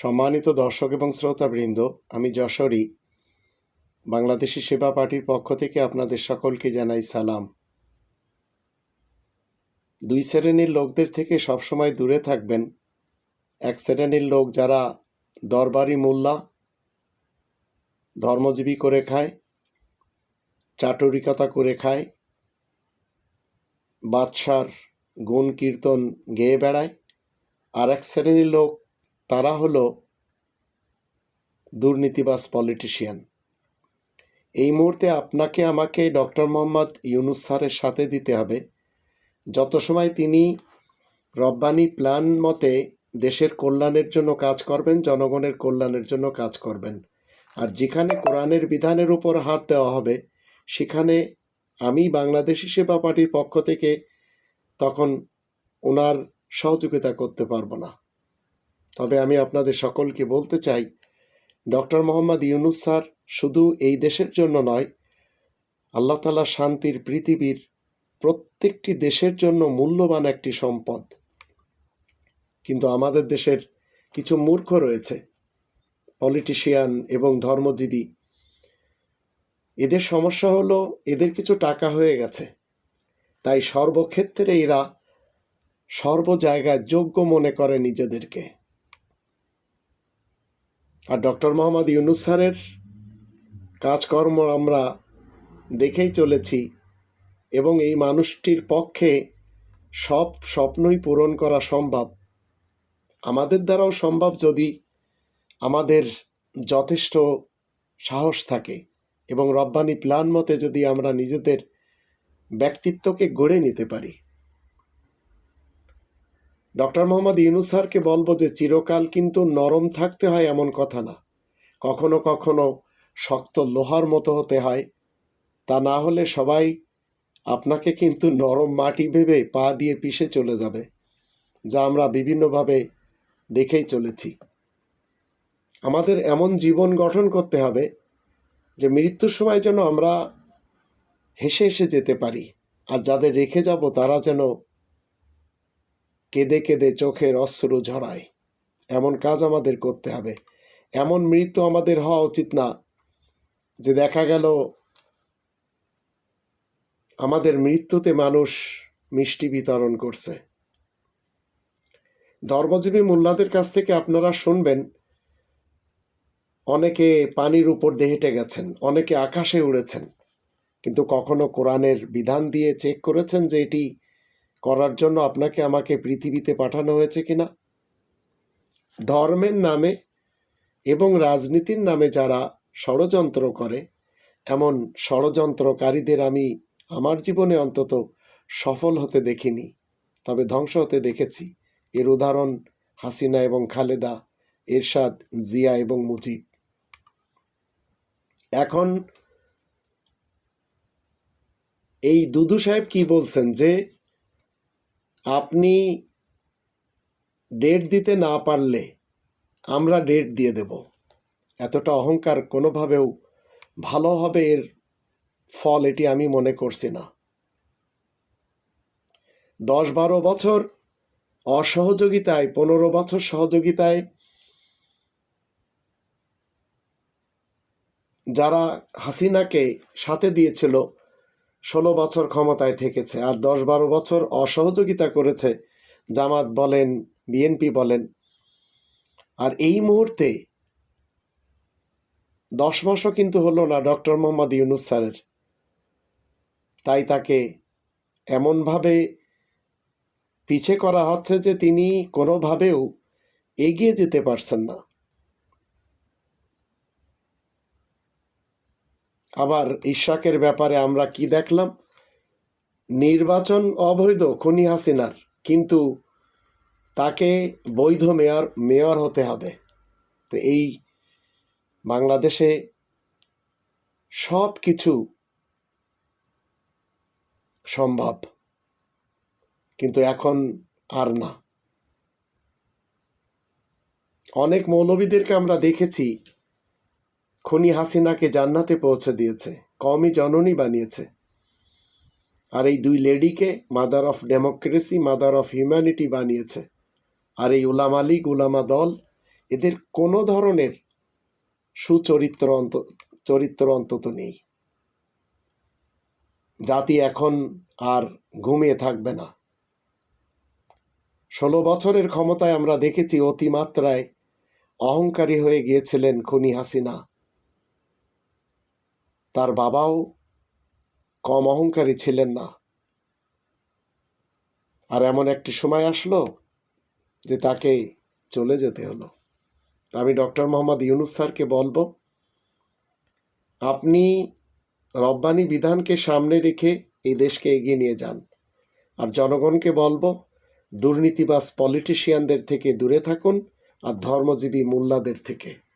সম্মানিত দর্শক এবং শ্রোতাবৃন্দ, আমি যশোরী। বাংলাদেশি সেবা পার্টির পক্ষ থেকে আপনাদের সকলকে জানাই সালাম। দুই শ্রেণির লোকদের থেকে সবসময় দূরে থাকবেন। এক শ্রেণির লোক যারা দরবারি মোল্লা, ধর্মজীবী করে খায়, চাটুরিকতা করে খায়, বাদশার গুণ কীর্তন গেয়ে বেড়ায়, আর এক শ্রেণির লোক তারা হলো দুর্নীতিবাজ পলিটিশিয়ান। এই মুহূর্তে আপনাকে আমাকে ডক্টর মোহাম্মদ ইউনুস স্যারের সাথে দিতে হবে। যত সময় তিনি রব্বানি প্ল্যান মতে দেশের কল্যাণের জন্য কাজ করবেন, জনগণের কল্যাণের জন্য কাজ করবেন, আর যেখানে কোরআনের বিধানের উপর হাত দেওয়া হবে, সেখানে আমি বাংলাদেশি সেবা পার্টির পক্ষ থেকে তখন ওনার সহযোগিতা করতে পারব না। তবে আমি আপনাদের সকলকে বলতে চাই, ডক্টর মোহাম্মদ ইউনুস স্যার শুধু এই দেশের জন্য নয়, আল্লাহ তালা শান্তির পৃথিবীর প্রত্যেকটি দেশের জন্য মূল্যবান একটি সম্পদ। কিন্তু আমাদের দেশের কিছু মূর্খ রয়েছে, পলিটিশিয়ান এবং ধর্মজীবী। এদের সমস্যা হলো এদের কিছু টাকা হয়ে গেছে, তাই সর্বক্ষেত্রে এরা সর্ব জায়গায় যোগ্য মনে করে নিজেদেরকে। আর ডক্টর মোহাম্মদ ইউনুস স্যারের কাজকর্ম আমরা দেখেই চলেছি এবং এই মানুষটির পক্ষে সব স্বপ্নই পূরণ করা সম্ভব। আমাদের দ্বারাও সম্ভব যদি আমাদের যথেষ্ট সাহস থাকে এবং রব্বানি প্ল্যান মতে যদি আমরা নিজেদের ব্যক্তিত্বকে গড়ে নিতে পারি। ডক্টর মোহাম্মদ ইউনুস স্যারকে বলব যে চিরকাল কিন্তু নরম থাকতে হয় এমন কথা না। কখনো কখনো শক্ত লোহার মতো হতে হয়। তা না হলে সবাই আপনাকে কিন্তু নরম মাটি ভেবে পা দিয়ে পিষে চলে যাবে, যা আমরা বিভিন্নভাবে দেখেই চলেছি। আমাদের এমন জীবন গঠন করতে হবে যে মৃত্যুর সময় যেন আমরা হেসে হেসে যেতে পারি, আর যাদের রেখে যাব তারা যেন কেঁদে কেঁদে চোখের অশ্রু ঝরায়। এমন কাজ আমাদের করতে হবে। এমন মৃত্যু আমাদের হওয়া উচিত না যে দেখা গেল আমাদের মৃত্যুতে মানুষ মিষ্টি বিতরণ করছে। ধর্মজীবী মোল্লাদের কাছ থেকে আপনারা শুনবেন, অনেকে পানির উপর দিয়ে হেঁটে গেছেন, অনেকে আকাশে উড়েছেন, কিন্তু কখনো কোরআনের বিধান দিয়ে চেক করেছেন যে এটি করার জন্য আপনাকে আমাকে পৃথিবীতে পাঠানো হয়েছে কিনা? ধর্মের নামে এবং রাজনীতির নামে যারা ষড়যন্ত্র করে, এমন ষড়যন্ত্রকারীদের আমি আমার জীবনে অন্তত সফল হতে দেখিনি, তবে ধ্বংস হতে দেখেছি। এর উদাহরণ হাসিনা এবং খালেদা, এরশাদ, জিয়া এবং মুজিব। এখন এই দুদু সাহেব কি বলছেন যে আপনি ডেট দিতে না পারলে আমরা ডেট দিয়ে দেব। এতটা অহংকার কোনোভাবেও ভালো হবে এর ফল এটি আমি মনে করছি না। দশ বারো বছর অসহযোগিতায়, পনেরো বছর সহযোগিতায় যারা হাসিনাকে সাথে দিয়েছিল ষোলো বছর ক্ষমতায় থেকেছে আর দশ বারো বছর অসহযোগিতা করেছে। জামাত বলেন, বিএনপি বলেন। আর এই মুহূর্তে দশ মাসও কিন্তু হলো না ডক্টর মোহাম্মদ ইউনুস স্যারের। তাই তাকে এমনভাবে পিছে করা হচ্ছে যে তিনি কোনোভাবেও এগিয়ে যেতে পারছেন না। আবার ইশাকের ব্যাপারে আমরা কি দেখলাম? নির্বাচন অবৈধ, খনি হাসিনার। কিন্তু তাকে বৈধ মেয়র মেয়র হতে হবে। তো এই বাংলাদেশে সব কিছু সম্ভব। কিন্তু এখন আর না। অনেক মৌলবীদেরকে আমরা দেখেছি খনি হাসিনাকে জান্নাতে পৌঁছে দিয়েছে কমই জননী বানিয়েছে। আর এই দুই লেডিকে mother of democracy mother of humanity বানিয়েছে। আর এই উলামা লীগ, উলামা দল, এদের কোনো ধরনের সুচরিত্র অন্ত, চরিত্র অন্তত নেই। জাতি এখন আর ঘুমিয়ে থাকবে না। ষোলো বছরের ক্ষমতায় আমরা দেখেছি অতিমাত্রায় অহংকারী হয়ে গিয়েছিলেন খুনি হাসিনা। তার বাবাও কম অহংকারী ছিলেন না। আর এমন একটি সময় আসলো যে তাকে চলে যেতে হলো। আমি ডক্টর মোহাম্মদ ইউনুস স্যারকে বলব, আপনি রব্বানি বিধানকে সামনে রেখে এই দেশকে এগিয়ে নিয়ে যান। আর জনগণকে বলব, দুর্নীতিবাজ পলিটিশিয়ানদের থেকে দূরে থাকুন আর ধর্মজীবী মোল্লাদের থেকে।